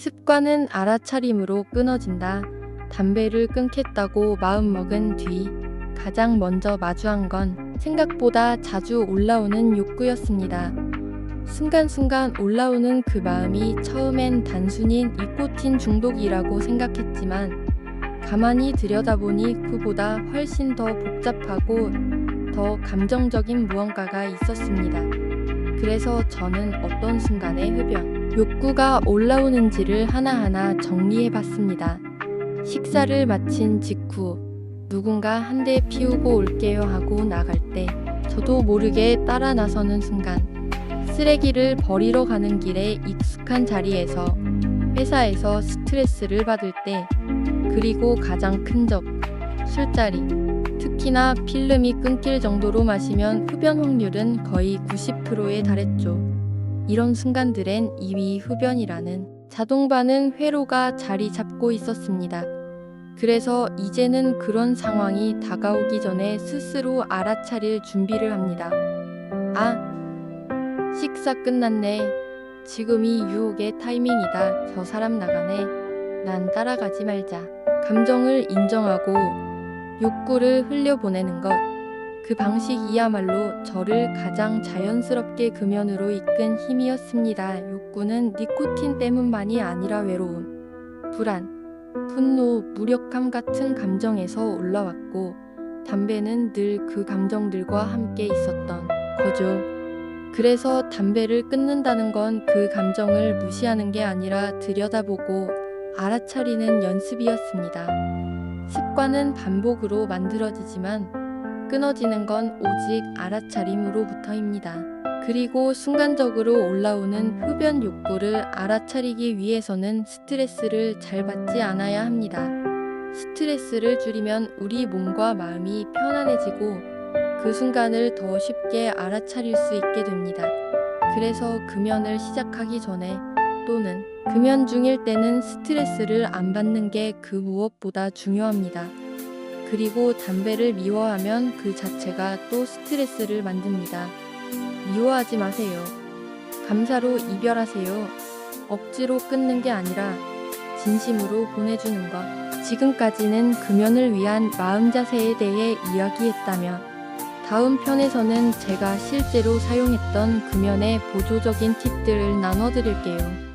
습관은 알아차림으로 끊어진다. 담배를 끊겠다고 마음먹은 뒤 가장 먼저 마주한 건 생각보다 자주 올라오는 욕구였습니다. 순간순간 올라오는 그 마음이 처음엔 단순히 니코틴 중독이라고 생각했지만 가만히 들여다보니 그보다 훨씬 더 복잡하고 더 감정적인 무언가가 있었습니다. 그래서 저는 어떤 순간에 흡연, 욕구가 올라오는지를 하나하나 정리해 봤습니다. 식사를 마친 직후 누군가 한 대 피우고 올게요 하고 나갈 때 저도 모르게 따라 나서는 순간 쓰레기를 버리러 가는 길에 익숙한 자리에서 회사에서 스트레스를 받을 때 그리고 가장 큰 적 술자리 특히나 필름이 끊길 정도로 마시면 흡연 확률은 거의 90%에 달했죠. 이런 순간들엔 이미 흡연이라는 자동 반응 회로가 자리 잡고 있었습니다. 그래서 이제는 그런 상황이 다가오기 전에 스스로 알아차릴 준비를 합니다. 아, 식사 끝났네. 지금이 유혹의 타이밍이다. 저 사람 나가네. 난 따라가지 말자. 감정을 인정하고 욕구를 흘려보내는 것. 그 방식이야말로 저를 가장 자연스럽게 금연으로 이끈 힘이었습니다. 욕구는 니코틴 때문만이 아니라 외로움, 불안, 분노, 무력감 같은 감정에서 올라왔고, 담배는 늘 그 감정들과 함께 있었던 거죠. 그래서 담배를 끊는다는 건 그 감정을 무시하는 게 아니라 들여다보고 알아차리는 연습이었습니다. 습관은 반복으로 만들어지지만 끊어지는 건 오직 알아차림으로부터입니다. 그리고 순간적으로 올라오는 흡연 욕구를 알아차리기 위해서는 스트레스를 잘 받지 않아야 합니다. 스트레스를 줄이면 우리 몸과 마음이 편안해지고 그 순간을 더 쉽게 알아차릴 수 있게 됩니다. 그래서 금연을 시작하기 전에 또는 금연 중일 때는 스트레스를 안 받는 게 그 무엇보다 중요합니다. 그리고 담배를 미워하면 그 자체가 또 스트레스를 만듭니다. 미워하지 마세요. 감사로 이별하세요. 억지로 끊는 게 아니라 진심으로 보내주는 것. 지금까지는 금연을 위한 마음 자세에 대해 이야기했다면 다음 편에서는 제가 실제로 사용했던 금연의 보조적인 팁들을 나눠드릴게요.